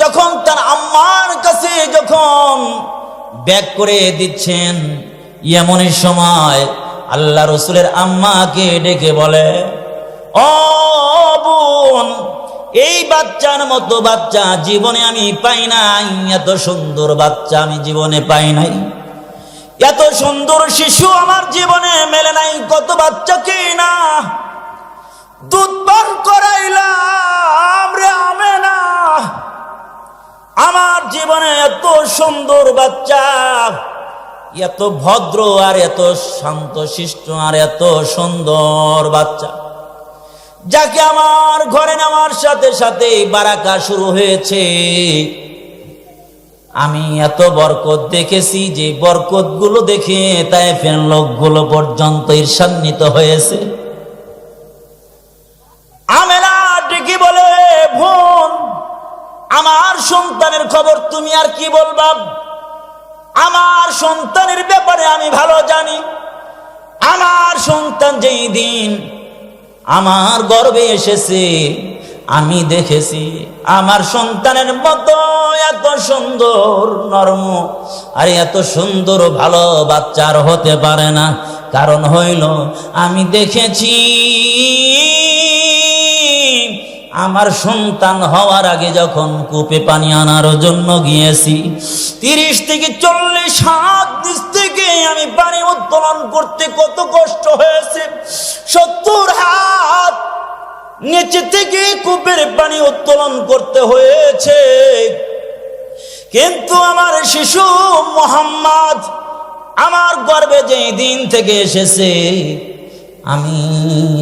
যখন তার আম্মার কাছে যখন ব্যাক করে দিচ্ছেন, এমনই সময় আল্লাহ রসুলের আম্মাকে ডেকে বলে, ও বোন, এই বাচ্চার মতো বাচ্চা জীবনে আমি পাই নাই, এত সুন্দর বাচ্চা আমি জীবনে পাই নাই। এত সুন্দর শিশু আমার জীবনে মেলে নাই, কত বাচ্চাকে না দুধ পান করাইলাম রে আমে না আমার জীবনে এত সুন্দর বাচ্চা, এত ভদ্র আর এত শান্ত শিষ্ট আর এত সুন্দর বাচ্চা। যাকে আমার ঘরে নেওয়ার সাথে সাথে বারাকা শুরু হয়েছে। আমি এত বরকত দেখেছি যে বরকতগুলো দেখে তাই ফের লোকগুলো পর্যন্ত ঈর্ষান্বিত হয়েছে। আমার সন্তানের ব্যাপারে আমি ভালো জানি। আমার সন্তান যেই দিন আমার গর্বে এসেছে, আমি দেখেছি আমার সন্তানের মতো এত সুন্দর নরম আর এত সুন্দর ভালো বাচ্চার হতে পারে না। কারণ হইল, আমি দেখেছি আমার সন্তান হওয়ার আগে যখন কূপে পানি আনার জন্য গিয়েছি, তিরিশ থেকে চল্লিশ হাত নিচ থেকে আমি পানি উত্তোলন করতে কত কষ্ট হয়েছে। সত্তর হাত নিচে থেকে কূপের পানি উত্তোলন করতে হয়েছে। কিন্তু আমার শিশু মোহাম্মদ আমার গর্বে যে দিন থেকে এসেছে আমি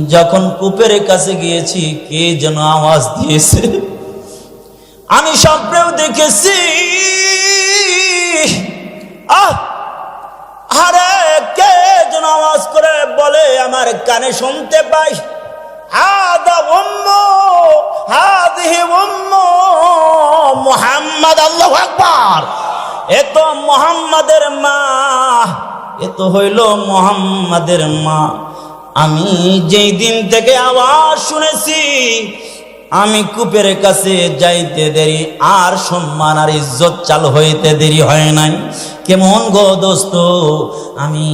যখন কূপের কাছে গিয়েছি, কে যেন আওয়াজ দিয়েছে? আমি স্বপ্নেও দেখেছি। আরে, কে যেন আওয়াজ করে বলে, আমার কানে শুনতে পাই। আকবার। মুহাম্মাদের মা, এ তো হইল মুহাম্মাদের মা। আমি যেই দিন থেকে আওয়াজ শুনেছি, আমি কূপের কাছে যাইতে দেরি, আর সম্মান আর ইজ্জত চালু হইতে দেরি হয় নাই। কেমন গো দোস্ত? আমি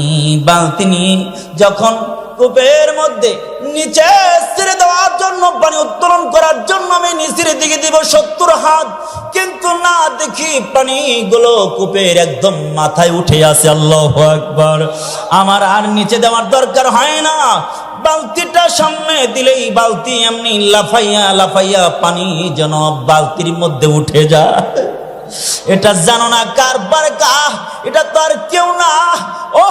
বালতিনি যখন কূপের মধ্যে নিচে ছেড়ে দেওয়ার জন্য, পানি উত্তোলন করার জন্য আমি নিচের দিকে দিব সত্তর হাত। কিন্তু না দেখি পানিগুলো কূপের একদম মাথায় উঠে আসে আল্লাহ একবার আমার আর নিচে দেওয়ার দরকার হয় না। বালতিটা সামনে দিলেই বালতি এমনি লাফাইয়া লাফাইয়া পানি যেন বালতির মধ্যে উঠে যায়। এটা জানো না কার বারকা এটা তো আর কেউ না। ও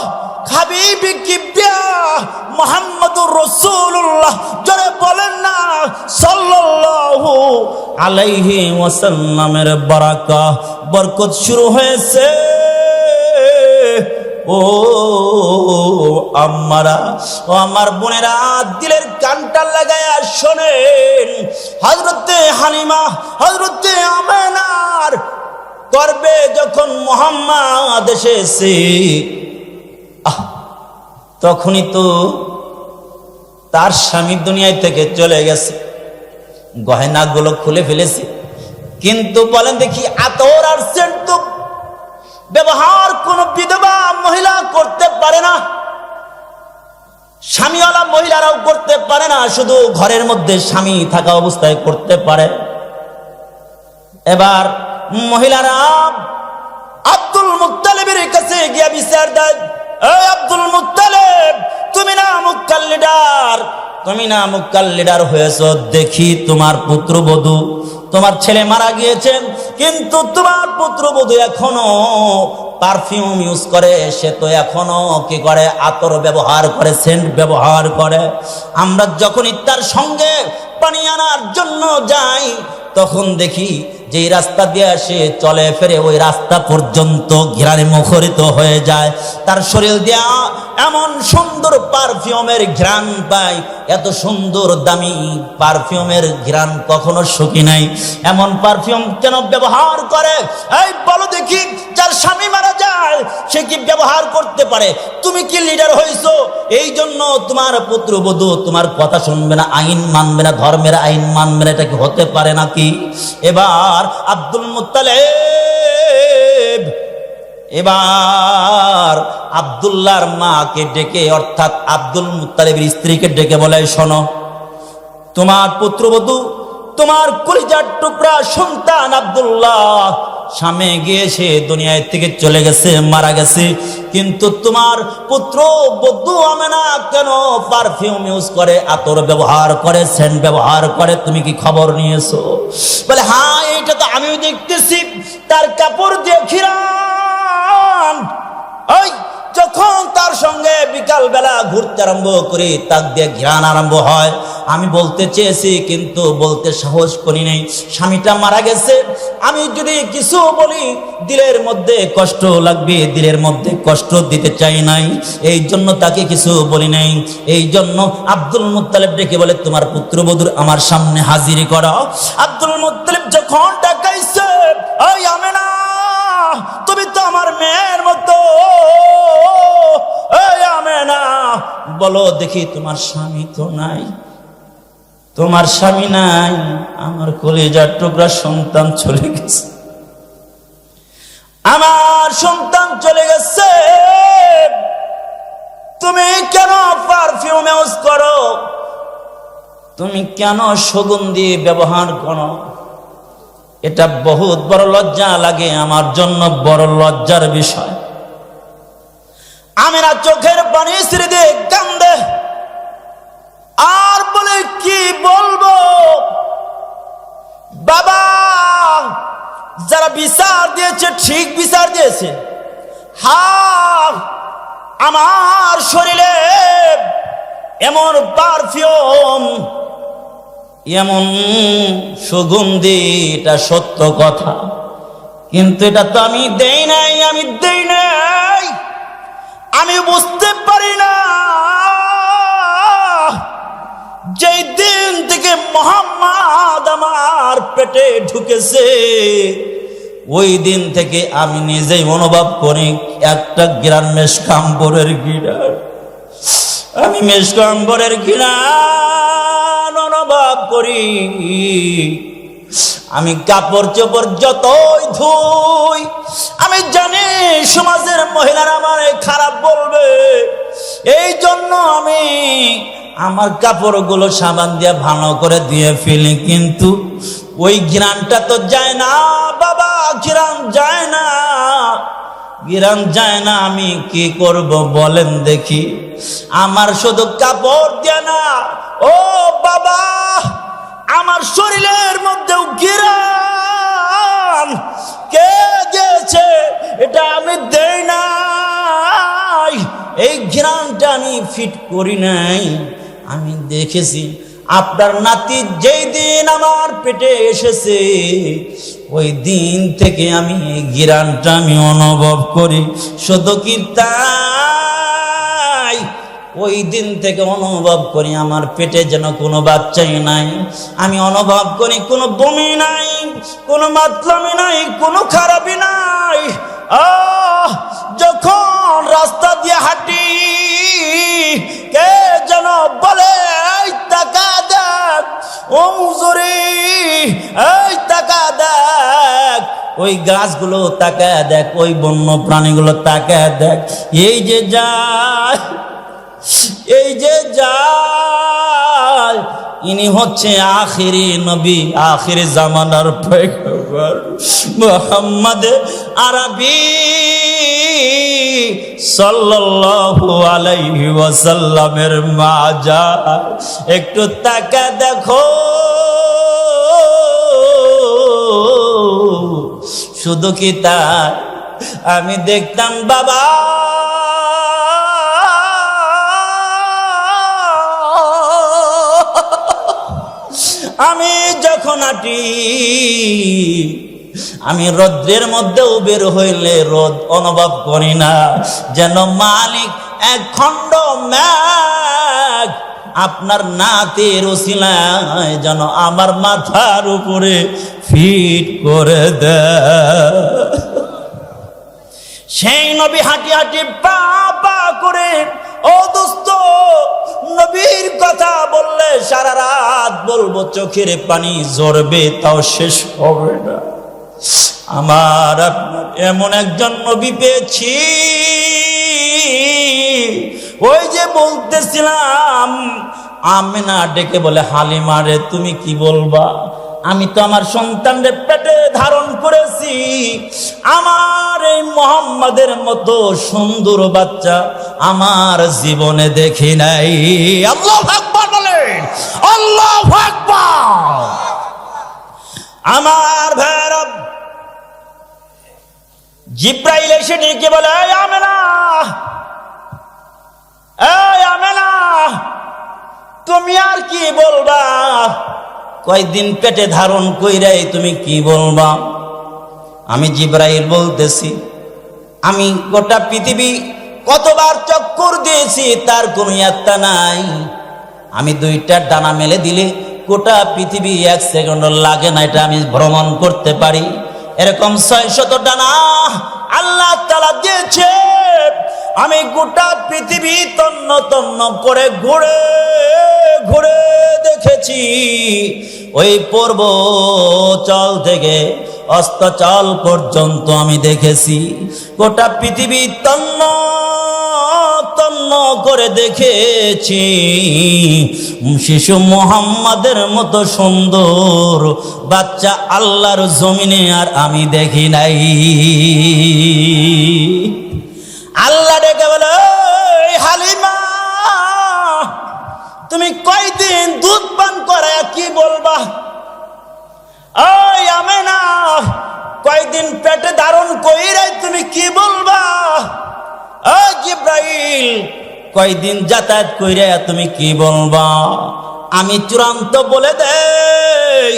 হাবিবি কিবিয়া মোহাম্মদুর রসুল্লাহ জোরে বলেন না, সাল্লাল্লাহু আলাইহি ওয়াসাল্লামের বারাকা বরকত শুরু হয়েছে। ও আমারা ও আমার বোনেরা, দিলের কানটা লাগায়া শোনেন। হজরতে হালিমা হজরতে আমেনার করবে যখন মোহাম্মদ এসেছে তখনই তো তার স্বামী দুনিয়ায় থেকে চলে গেছে। গয়নাগুলো খুলে ফেলেছে। কিন্তু বলেন দেখি আতর আর সেন্ট তো ব্যবহার কোন বিধবা মহিলা করতে পারে না। স্বামীওয়ালা মহিলারাও করতে পারে না, শুধু ঘরের মধ্যে স্বামী থাকা অবস্থায় করতে পারে। এবার মহিলারা আব্দুল মুত্তালিবের কাছে গিয়া বিচার দেয় আব্দুল মুত্তালিব, তুমি না মুক্কাল লিডার তুমি না মুক্কাল লিডার হয়েছ, দেখি তোমার পুত্রবধূ। তোমার ছেলে মারা গিয়েছেন কিন্তু তোমার পুত্রবধূ এখনও পারফিউম ইউজ করে, সে তো এখনও কি করে, আতর ব্যবহার করে সেন্ট ব্যবহার করে। আমরা যখন তার সঙ্গে পানি আনার জন্য যাই, তখন দেখি যে রাস্তা দিয়ে সে চলে ফেরে, ওই রাস্তা পর্যন্ত ঘিরানে মুখরিত হয়ে যায়। তার শরীর দেয়া এমন সুন্দর পারফিউমের ঘ্রাণ পায়, এত সুন্দর দামি পারফিউমের ঘ্রাণ কখনো সুখী নাই। এমন পারফিউম কেন ব্যবহার করে? এই বলো দেখি যার স্বামী মারা যায়, সে কি ব্যবহার করতে পারে? তুমি কি লিডার হইছো? এই জন্য তোমার পুত্রবধূ তোমার কথা শুনবে না, আইন মানবে না, ধর্মের আইন মানবে না, এটা কি হতে পারে নাকি? এবার আব্দুল মুত্তালেব, এবার আবদুল্লাহর মাকে ডেকে, অর্থাৎ আব্দুল মুত্তালিবের স্ত্রীকে ডেকে বলে শোনো, তোমার পুত্রবধূ, তোমার কলিজার টুকরা সন্তান আব্দুল্লাহ স্বামী গিয়ে সে দুনিয়ায় থেকে চলে গেছে, মারা গেছে। কিন্তু তোমার পুত্র বধূ আমেনা কেন পারফিউম ইউজ করে, আতর ব্যবহার করে সেন্ট ব্যবহার করে, তুমি কি খবর নিয়েছো? বলে হ্যাঁ এইটা তো আমিও দেখতেছি। তার কাপড় দিয়ে খিরান। ওই যখন তার সঙ্গে বিকাল বেলা ঘুরতে আরম্ভ করি, তাক দিয়ে ঘ্রাণ আরম্ভ হয়। আমি বলতে চেয়েছি, কিন্তু বলতে সাহস করি নাই। স্বামীটা মারা গেছে। আমি যদি কিছু বলি, দিলের মধ্যে কষ্ট লাগবে, দিলের মধ্যে কষ্ট দিতে চাই নাই। এই জন্য তাকে কিছু বলি নাই। এই জন্য আব্দুল মুত্তালেব ডেকে বলে, তোমার পুত্রবধূর আমার সামনে হাজিরি করো। আব্দুল মুত্তালেব যখন ডাকাইছে, ওই আমেনা বলো, দেখি তোমার স্বামী তো নাই। তোমার স্বামী নাই, আমার কলেজার টুকরা সন্তান চলে গেছে। আমার সন্তান চলে গেছে। তুমি কেন পারফিউম ইউজ করো? তুমি কেন সুগন্ধি ব্যবহার করো? এটা বহুত বড় লজ্জা লাগে, আমার জন্য বড় লজ্জার বিষয়। আমেরা চোখের পানি ছেড়ে দিয়ে কান্দে। আর বলে, কি বলব? বাবা, যারা বিচার দিয়েছে, ঠিক বিচার দিয়েছে। হা আমার শরীরে এমন পারফিউম, এমন সুগন্ধি এটা সত্য কথা। কিন্তু এটা তো আমি দেই নাই, আমি দেই নাই। আমি বুঝতে পারি না। যেই দিন থেকে মোহাম্মদ আমার পেটে ঢুকেছে, ওই দিন থেকে আমি নিজেই অনুভব করি, একটা গ্রাম মেশকাম্বরের গিরার আমি মেশকাম্বরের গিরান অনুভব করি। আমি কাপড় চোপড় যতই ধুই, আমি সমাজের মহিলারা আমার খারাপ বলবে। এই জন্য আমি আমার কাপড়গুলো সাবান দিয়ে ভালো করে দিয়ে ফেলি, কিন্তু ওই ঘিরানটা তো যায় না, বাবা ঘিরান যায় না। গিরাম যায় না, আমি কি করব বলেন দেখি। আমার শুধু কাপড় দিয়ে না, ও বাবা, আমার শরীরের মধ্যেও গিরাম। কে দিয়েছে এটা আমি দেই নাই। এই ঘিরানটা আমি ফিট করি নাই। আমি দেখেছি, আপনার নাতি যেই দিন আমার পেটে এসেছে, ওই দিন থেকে আমি গিরানটা আমি অনুভব করি। শুধু কি তাই? ওই দিন থেকে অনুভব করি আমার পেটে যেন কোনো বাচ্চাই নাই। আমি অনুভব করি কোনো বমি নাই, কোনো মাতলামি নাই, কোনো খারাপই নাই। আহ, যখন রাস্তা দিয়ে হাঁটি, কে যেন বলে, এই টাকা দেখ অমজুরি এই টাকা দেখ। ওই গাছগুলো তাকায় দেখ, ওই বন্য প্রাণীগুলো তাকায় দেখ। এই যে যায় এই যে যায় ইনি হচ্ছে আখিরি নবী, আখিরি জামানার পয়গম্বর মোহাম্মদ আরবি সাল্লাল্লাহু মাজা একটু তাকা দেখো। শুধু কি তাই? আমি দেখতাম বাবা। আটি আমি রৌদ্রের মধ্যেও বের হইলে রোদ অনুভব করি না। যেন মালিক এক খণ্ড ম্যাগ আপনার নাতের ওসিলায় যেন আমার মাথার উপরে ফিট করে দেয়। সেই নবী হাঁটি হাঁটি পা করে, ও দোস্ত নবীর কথা বললে সারা রাত বলব, চোখের পানি ঝরবে, তাও শেষ হবে না। আমার এমন একজন নবী পেয়েছি। ওই যে বলতেছিলাম আমি না ডেকে বলে হালিমারে তুমি কি বলবা? আমি তো আমার সন্তানদের পেটে ধারণ করেছি। আমার এই মোহাম্মদের মতো সুন্দর বাচ্চা আমার জীবনে দেখি নাই। আল্লাহ বলেন, আল্লাহ আমার ভৈরব জিব্রাইল এসে ডেকে বলে আমেনা এই আমেনা তুমি আর কি বলবা কয়দিন পেটে ধারণ কইরাই তুমি কি বলবা? আমি জিব্রাইল বলতেছি, আমি গোটা পৃথিবী কতবার চক্কর দিয়েছি, তার কোনো ইয়াত্তা নাই। আমি দুইটা ডানা মেলে দিলে গোটা পৃথিবী এক সেকেন্ড লাগে না, এটা আমি ভ্রমণ করতে পারি। এরকম ছয় শত ডানা আল্লাহ তালা দিয়েছে। আমি গোটা পৃথিবী তন্ন তন্ন করে ঘুরে ঘুরে দেখেছি। ওই পূর্ব চল থেকে অস্তচল পর্যন্ত আমি দেখেছি। গোটা পৃথিবী তন্ন তন্ন করে দেখেছি। শিশু মোহাম্মদের মতো সুন্দর বাচ্চা আল্লাহর জমিনে আর আমি দেখি নাই। ডেকে বলে হালিমা, তুমি কয়দিন দুধ পান করে কি বলবা? ওই আমি না কয়দিন পেটে ধারণ কইরে তুমি কি বলবা? ও জিব্রাইল, কয়দিন যাতায়াত কইরে তুমি কি বলবা? আমি চূড়ান্ত বলে দেই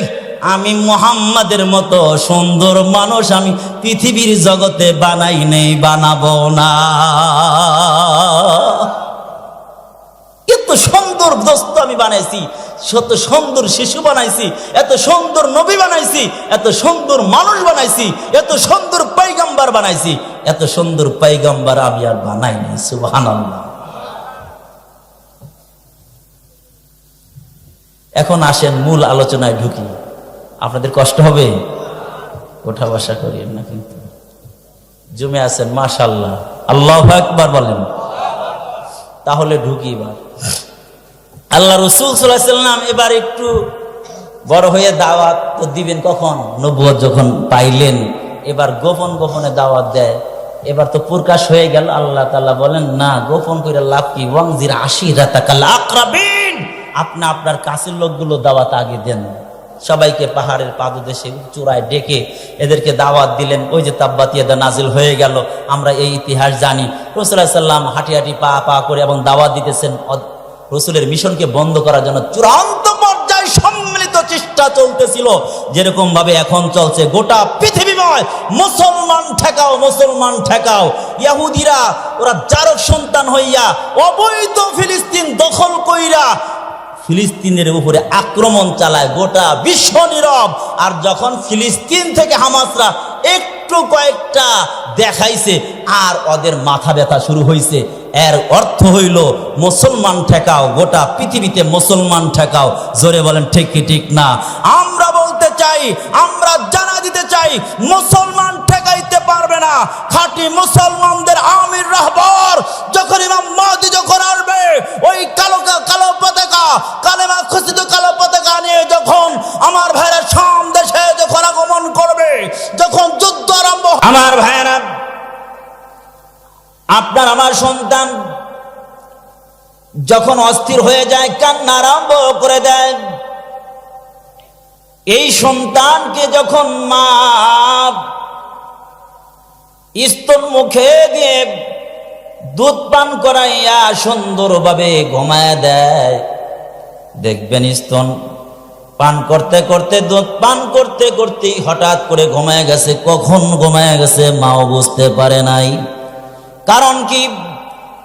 আমি মোহাম্মদের মতো সুন্দর মানুষ আমি পৃথিবীর জগতে বানাই নেই, বানাবো না। এত সুন্দর দোস্ত আমি বানাইছি শত সুন্দর শিশু বানাইছি, এত সুন্দর নবী বানাইছি, এত সুন্দর মানুষ বানাইছি, এত সুন্দর পাইগাম্বার বানাইছি, এত সুন্দর পাইগাম্বার আমি আর বানাই নাই সুবাহান এখন আসেন মূল আলোচনায় ঢুকি। আপনাদের কষ্ট হবে? ওঠা বসা করিয়েন না কিন্তু। জমে আছেন মাশাল্লাহ আল্লাহ একবার বলেন। তাহলে ঢুকি এবার। আল্লাহ রসুল সাল্লাম এবার একটু বড় হয়ে দাওয়াত তো দিবেন কখন? নবুয় যখন পাইলেন, এবার গোপন গোপনে দাওয়াত দেয়। এবার তো প্রকাশ হয়ে গেল, আল্লাহ তাআলা বলেন, না, গোপন করে লাভ কি? ওয়াংজির আশি রাতাকাল আকরাবিন। আপনি আপনার কাছের লোকগুলো দাওয়াত আগে দেন। সবাইকে পাহাড়ের পাদদেশে চূড়ায় ডেকে এদেরকে দাওয়াত দিলেন। ওই যে তাব্বাতিয়াদা নাজিল হয়ে গেল। আমরা এই ইতিহাস জানি। রসুল্লাহ সাল্লাম হাঁটি হাঁটি পা পা করে এবং দাওয়াত দিতেছেন। রসুলের মিশনকে বন্ধ করার জন্য চূড়ান্ত পর্যায়ে সম্মিলিত চেষ্টা চলতেছিল। যেরকম ভাবে এখন চলছে গোটা পৃথিবীময়। মুসলমান ঠেকাও মুসলমান ঠেকাও। ইয়াহুদিরা, ওরা জারক সন্তান হইয়া অবৈধ ফিলিস্তিন দখল কইরা ফিলিস্তিনের উপরে আক্রমণ চালায়, গোটা বিশ্ব নীরব। আর যখন ফিলিস্তিন থেকে হামাসরা একটু কয়েকটা দেখাইছে, আর ওদের মাথা ব্যথা শুরু হয়েছে এর অর্থ হইল, মুসলমান ঠেকাও, গোটা পৃথিবীতে মুসলমান ঠেকাও। জোরে বলেন, ঠিক কি, ঠিক না? আমরা বলতে চাই, আমরা জানা দিতে চাই, মুসলমান ঠেকাইতে পারবে না। খাঁটি মুসলমানদের আমির রাহবর যখন ইমাম মাহদি যখন আসবে, ওই কালো কালো পতাকা, কালেমা খচিত কালো পতাকা নিয়ে যখন আমার ভাইরা সাম দেশে যখন আগমন করবে, যখন যুদ্ধ আরম্ভ আমার ভাইরা আপনার, আমার সন্তান যখন অস্থির হয়ে যায়, কান্না আরম্ভ করে দেয়, এই সন্তানকে যখন মা স্তন মুখে দিয়ে দুধ পান করাইয়া সুন্দরভাবে ঘুমায় দেয়। দেখবেন স্তন পান করতে করতে, দুধ পান করতে করতে হঠাৎ করে ঘুমায় গেছে। কখন ঘুমায় গেছে মাও বুঝতে পারে নাই। কারণ কি?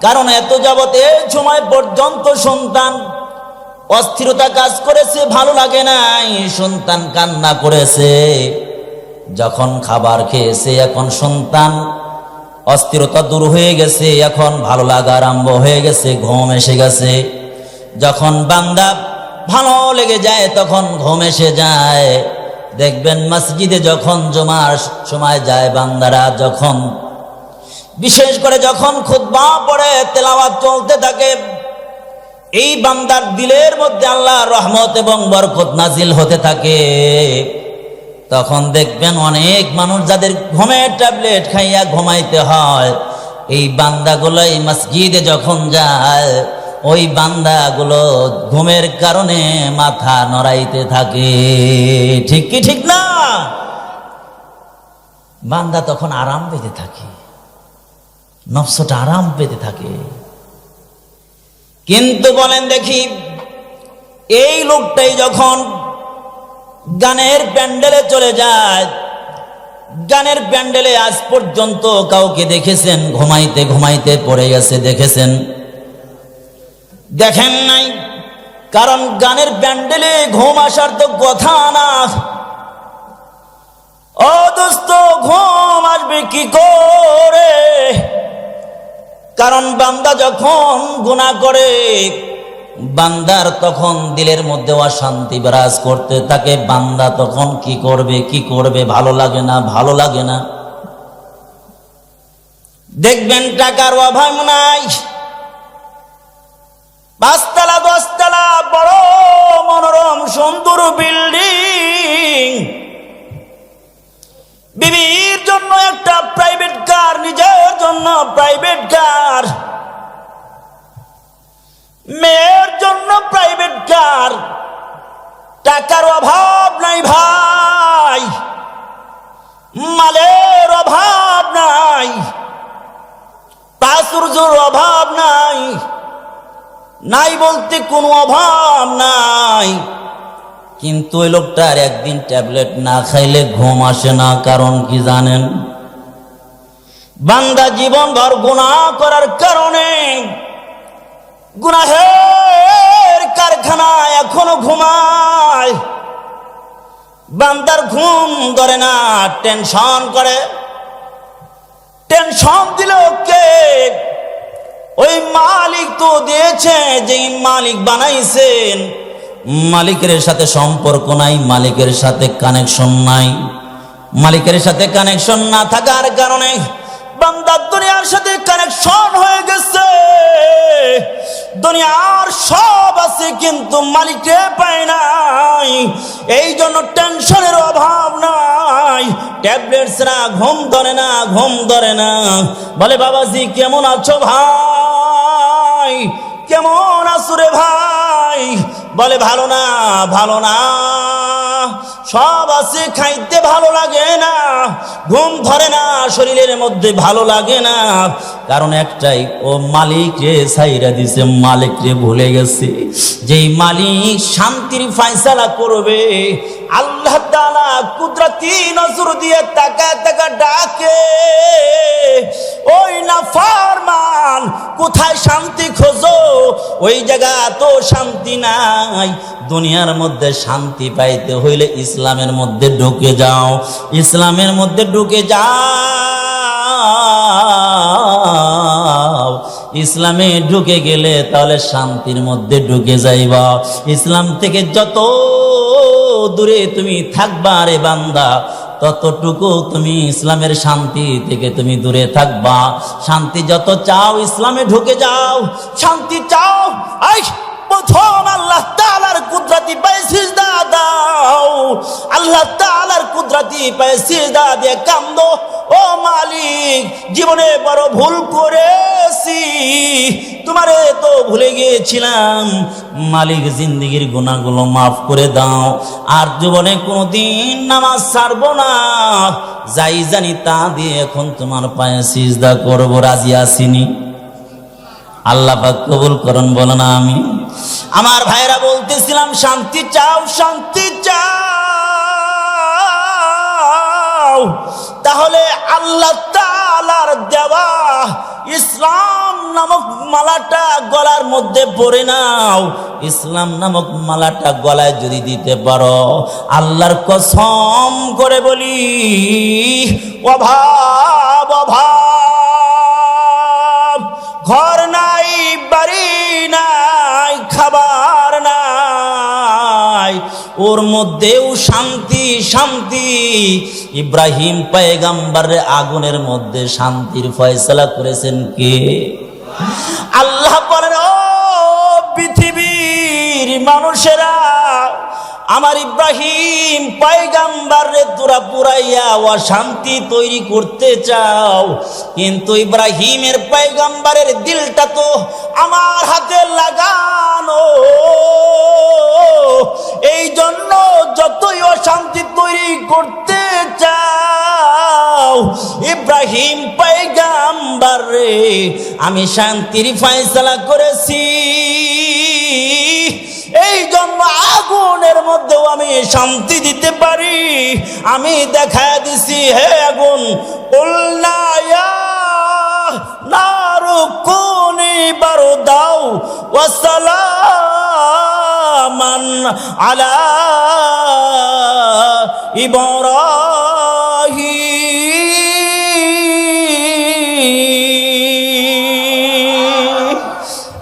কারণ এত যাবত এই সময় পর্যন্ত সন্তান অস্থিরতা কাজ করেছে, ভালো লাগে নাই, সন্তান কান্না করেছে। যখন খাবার খেয়েছে, এখন সন্তান অস্থিরতা দূর হয়ে গেছে, এখন ভালো লাগা আরম্ভ হয়ে গেছে, ঘুম এসে গেছে। যখন বান্দা ভালো লেগে যায়, তখন ঘুম এসে যায়। দেখবেন মসজিদে যখন জমার সময় যায়, বান্দারা যখন বিশেষ করে যখন খুতবা পড়ে, তেলাওয়াত চলতে থাকে, এই বান্দার দিলের মধ্যে আল্লাহ রহমত এবং বরকত নাজিল হতে থাকে। তখন দেখবেন অনেক মানুষ যাদের ঘুমের ট্যাবলেট খাইয়া ঘুমাইতে হয়, এই বান্দাগুলো এই মসজিদে যখন যায়, ওই বান্দাগুলো ঘুমের কারণে মাথা নড়াইতে থাকে। ঠিক কি ঠিক না? বান্দা তখন আরাম পেতে থাকে। নফসটা আরাম পেতে থাকে। কিন্তু বলেন দেখি, এই লোকটাই যখন গানের প্যান্ডেলে চলে যায়। গানের প্যান্ডেলে আজ পর্যন্ত কাউকে দেখেছেন? ঘুমাইতে ঘুমাইতে পড়ে গেছে, দেখেছেন? দেখেন নাই? কারণ গানের প্যান্ডেলে ঘুম আসার তো কথা না। ও দোস্ত, ঘুম আসবে কি করে? কারণ বান্দা যখন গুণা করে বান্দার তখন দিলের মধ্যে অশান্তি বিরাজ করতে, তাকে বান্দা তখন কি করবে কি করবে, ভালো লাগে না, ভালো লাগে না। দেখবেন টাকার অভাব নাই। পাঁচতলা, দশতলা, বড় মনোরম, সুন্দর বিল্ডিং। বিবির জন্য একটা প্রাইভেট কার নিজের জন্য প্রাইভেট কার মেয়ের জন্য প্রাইভেট কার টাকার অভাব নাই ভাই, মালের অভাব নাই প্রাচুর্যর অভাব নাই নাই বলতে কোনো অভাব নাই। কিন্তু ওই লোকটার একদিন ট্যাবলেট না খাইলে ঘুম আসে না, কারণ কি জানেন? বান্দা জীবন ভর গুণা করার কারণে গুনাহের কারখানা এখনও ঘুমায়। বান্দার ঘুম ধরে না, টেনশন করে। টেনশন দিল কে? ওই মালিক তো দিয়েছে যে মালিক বানাইছেন। মালিকের সাথে সম্পর্ক নাই, মালিকের সাথে কানেকশন নাই। মালিকের সাথে কানেকশন না থাকার কারণে বান্দার দুনিয়ার সাথে কানেকশন হয়ে গেছে। দুনিয়ার সব আছে, কিন্তু মালিকে পায় নাই। এই জন্য টেনশনের অভাব নাই। ট্যাবলেট ছাড়া ঘুম ধরে না, ঘুম ধরে না। বলে বাবাজি, কেমন আছো ভাই? কেমন আছো রে ভাই? বলে, ভালো না ভালো না। সব আছে, খাইতে ভালো লাগে না। ঘুম ধরে না, শরীরের মধ্যে ভালো লাগে না। কারণ একটাই, ও মালিক রে সাইরা দিছে মালিক রে ভুলে গেছে। যেই মালিক শান্তির ফাইসালা করবে, আল্লাহ তাআলা কুদরতি নজর দিয়ে তাকা তাকা ডাকে, ওই না ফারমান, কোথায় শান্তি খোঁজো? ওই জায়গা তো শান্তি নাই। দুনিয়ার মধ্যে শান্তি পাইতে হইলে ইসলামের মধ্যে ঢুকে যাও। ইসলামের মধ্যে ঢুকে যাও। ইসলামে ঢুকে গেলে তাহলে শান্তির মধ্যে ঢুকে যাইবা। ইসলাম থেকে যত দূরে তুমি থাকবা রে বান্দা, ততটুকু তুমি ইসলামের শান্তি থেকে তুমি দূরে থাকবা। শান্তি যত চাও ইসলামে ঢুকে যাও, শান্তি চাও। আই প্রথম আল্লাহ তাআলার কুদরতি সিজদা দাও। আল্লাহ তাআলার কুদরতি পায়ে সিজদা দিয়ে কান্দো। ও মালিক, জীবনে বড় ভুল করেছি। তোমারে তো ভুলে গিয়েছিলাম। মালিক, জিন্দিগির গুণাগুলো মাফ করে দাও। আর জীবনে কোনোদিন নামাজ ছাড়বো না। যাই জানি তা দিয়ে এখন তোমার পায়ে সিজদা করব, রাজি আসিনি আল্লাহ পাক কবুল করুন বলো না আমি আমার ভাইরা বলতেছিলাম, শান্তি চাও শান্তি চাও। তাহলে আল্লাহ তাআলার দেওয়া ইসলাম নামক মালাটা গলার মধ্যে পরে নাও। ইসলাম নামক মালাটা গলায় যদি দিতে পারো, আল্লাহর কসম করে বলি, অভাব অভাব। ঘর নাই, বাড়ি নাই, খাবার ওর মধ্যেও শান্তি শান্তি। ইব্রাহিম পায়গাম্বারে আগুনের মধ্যে শান্তির ফয়সলা করেছেন কে? আল্লাহ বলেন, ও পৃথিবীর মানুষেরা, আমার ইব্রাহিম পাইগাম্বার রে তোরা পুরাইয়া ও অশান্তি তৈরি করতে চাও, কিন্তু ইব্রাহিমের পাইগাম্বারের দিলটা তো আমার হাতে লাগানো। করতে চাও। ইব্রাহিম পাইগাম্বার আমি শান্তির ফয়সালা করেছি। এই জন্য আগুনের মধ্যেও আমি শান্তি দিতে পারি। আমি দেখা দিছি, হে আগুন উল্লায়া নারু বারো দাও। ওয়াসালামান আলা ইব্রাহিম।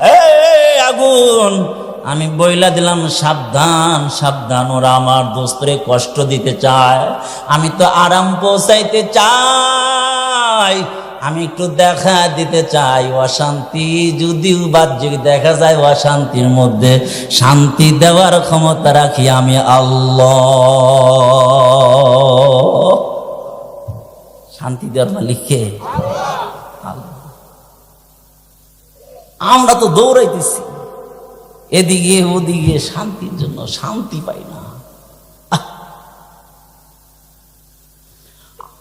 এ আগুন, আমি বইলা দিলাম, সাবধান সাবধান, ওরা আমার দোস্তরে কষ্ট দিতে চায়। আমি তো আরাম পৌঁছাইতে চাই। আমি একটু দেখা দিতে চাই অশান্তি, যদিও বাহ্যিক দেখা যায় অশান্তির মধ্যে। শান্তি দেওয়ার ক্ষমতা রাখি আমি আল্লাহ। শান্তি দেওয়ার মালিককে আমরা তো দৌড়াইতেছি। এদিকে ওদিকে শান্তির জন্য শান্তি পাই না!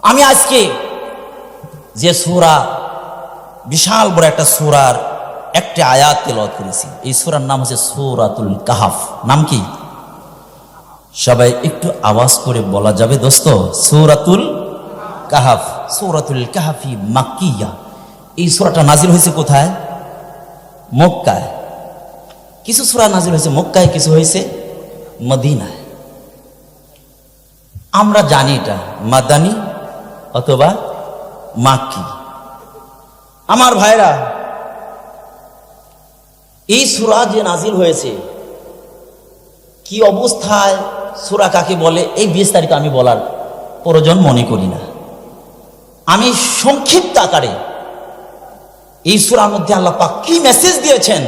আমি আজকে যে সুরা, বিশাল বড় একটা সুরার একটা আয়াত তেলাওয়াত করেছি। এই সুরার নাম হচ্ছে সুরাতুল কাহাফ। নাম কি? সবাই একটু আওয়াজ করে বলা যাবে দোস্ত, সুরাতুল কাহাফ, সুরাতুল কাহাফি মাক্কিয়া। এই সুরাটা নাজিল হয়েছে কোথায়? মক্কায়। কিছু সুরা নাজিল হয়েছে মক্কায়, কিছু হয়েছে মদিনায়। আমরা জানি এটা মাদানি অথবা মাক্কি আমার ভাইরা, এই সুরা যে নাজিল হয়েছে, কি অবস্থায় সুরা কাকে বলে, এই বিস্তারিত আমি বলার প্রয়োজন মনে করি না। আমি সংক্ষিপ্ত আকারে এই সুরার মধ্যে আল্লাহ পাক কি মেসেজ দিয়েছেন,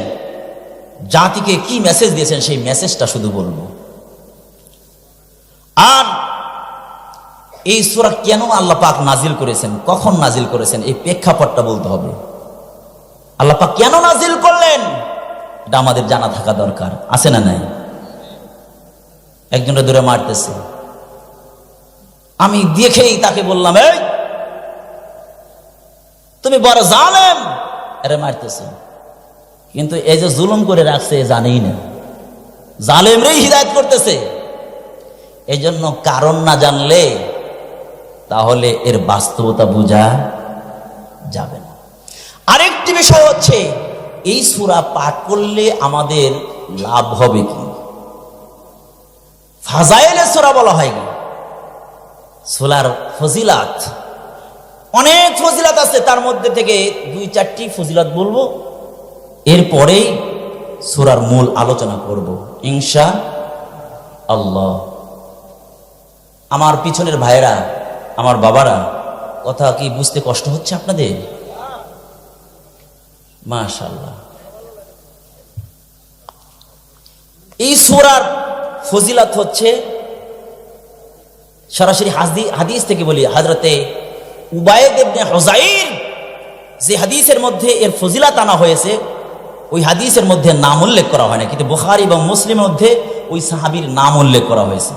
জাতিকে কি মেসেজ দিয়েছেন, সেই মেসেজটা শুধু বলব। আর এই সুরা কেন আল্লাহ পাক নাজিল করেছেন? কখন নাজিল করেছেন? এই প্রেক্ষাপটটা বলতে হবে। আল্লাহ পাক কেন নাজিল করলেন? এটা আমাদের জানা থাকা দরকার। আছে না নাই? একজনের দূরে মারতেছে। আমি দেখেই তাকে বললাম, এই, তুমি বড় জালেম! আরে মারতেছে। কিন্তু এই যে জুলুম করে রাখছে জানেই না। জালেমরেই হিদায়ত করতেছে। এই জন্য কারণ না জানলে তাহলে এর বাস্তবতা বোঝা যাবে না। আরেকটি বিষয় হচ্ছে, এই সুরা পাঠ করলে আমাদের লাভ হবে কি? ফাজাইলে সুরা বলা হয় কি সোলার ফজিলাত, অনেক ফজিলাত আছে, তার মধ্যে থেকে দুই চারটি ফজিলাত বলব। এরপরেই সুরার মূল আলোচনা করব, ইনশা আল্লাহ। আমার পিছনের ভাইরা আমার বাবারা, কথা কি বুঝতে কষ্ট হচ্ছে আপনাদের? মাশাল্লাহ এই সুরার ফজিলাত হচ্ছে সরাসরি হাদি, হাদিস থেকে বলি, হাজরতে উবায়দ ইবনে হুজাইর যে হাদিসের মধ্যে এর ফজিলাত আনা হয়েছে, ওই হাদিসের মধ্যে নাম উল্লেখ করা হয় না, কিন্তু বুখারি এবং মুসলিমের মধ্যে ওই সাহাবীর নাম উল্লেখ করা হয়েছে।